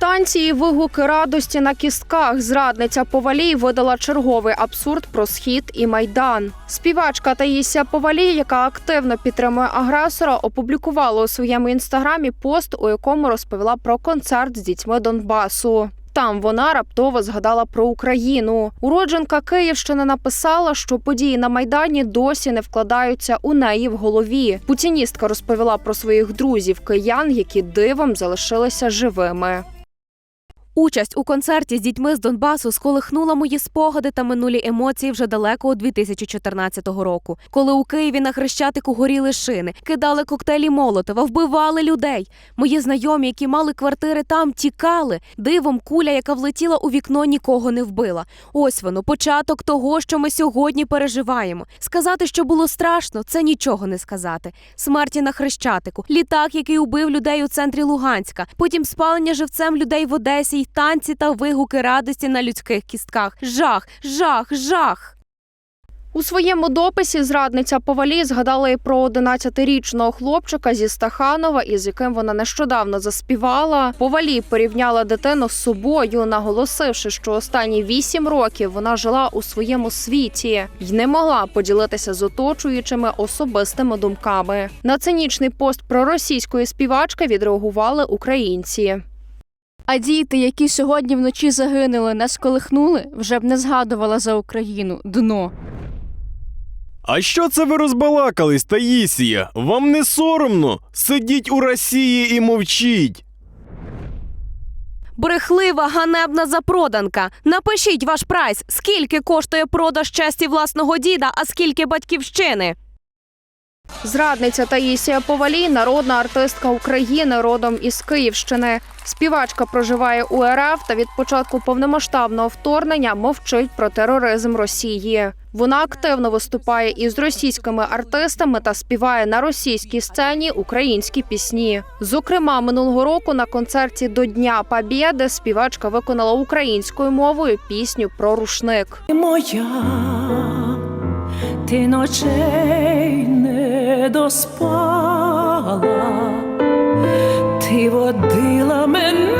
Танці і вигуки радості на кістках. Зрадниця Повалій видала черговий абсурд про схід і майдан. Співачка Таїсія Повалій, яка активно підтримує агресора, опублікувала у своєму інстаграмі пост, у якому розповіла про концерт з дітьми Донбасу. Там вона раптово згадала про Україну. Уродженка Київщини написала, що події на майдані досі не вкладаються у неї в голові. Путіністка розповіла про своїх друзів киян, які дивом залишилися живими. Участь у концерті з дітьми з Донбасу сколихнула мої спогади та минулі емоції вже далеко у 2014 року, коли у Києві на хрещатику горіли шини, кидали коктейлі Молотова, вбивали людей. Мої знайомі, які мали квартири там, тікали. Дивом куля, яка влетіла у вікно, нікого не вбила. Ось воно, початок того, що ми сьогодні переживаємо. Сказати, що було страшно, це нічого не сказати. Смерті на хрещатику, літак, який убив людей у центрі Луганська, потім спалення живцем людей в Одесі танці та вигуки радості на людських кістках. Жах, жах, жах. У своєму дописі зрадниця Повалі згадала і про 11-річного хлопчика зі Стаханова, із яким вона нещодавно заспівала. Повалі порівняла дитину з собою, наголосивши, що останні вісім років вона жила у своєму світі й не могла поділитися з оточуючими особистими думками. На цинічний пост про російської співачки відреагували українці. А діти, які сьогодні вночі загинули, нас колихнули, вже б не згадувала за Україну дно. А що це ви розбалакались, Таїсія? Вам не соромно? Сидіть у Росії і мовчіть. Брехлива ганебна запроданка. Напишіть ваш прайс, скільки коштує продаж часті власного діда, а скільки батьківщини. Зрадниця Таїсія Повалій, народна артистка України, родом із Київщини. Співачка проживає у РФ та від початку повномасштабного вторгнення мовчить про тероризм Росії. Вона активно виступає із російськими артистами та співає на російській сцені українські пісні. Зокрема, минулого року на концерті до Дня Побєди співачка виконала українською мовою пісню про рушник. Моя, ти ночей не доспала, ти водила мене.